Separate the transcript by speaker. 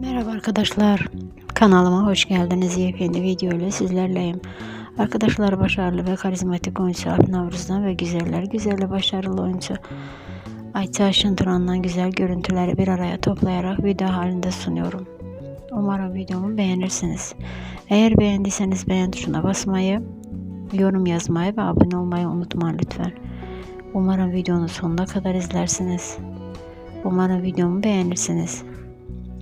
Speaker 1: Merhaba arkadaşlar. Kanalıma hoş geldiniz. Yepyeni video ile sizlerleyim. Arkadaşlar başarılı ve karizmatik oyuncu Alp Navruz'dan ve güzeller güzeli başarılı oyuncu Ayça Aşıntıran'dan güzel görüntüleri bir araya toplayarak video halinde sunuyorum. Umarım videomu beğenirsiniz. Eğer beğendiyseniz beğen tuşuna basmayı, yorum yazmayı ve abone olmayı unutmayın lütfen. Umarım videonun sonuna kadar izlersiniz. Umarım videomu beğenirsiniz.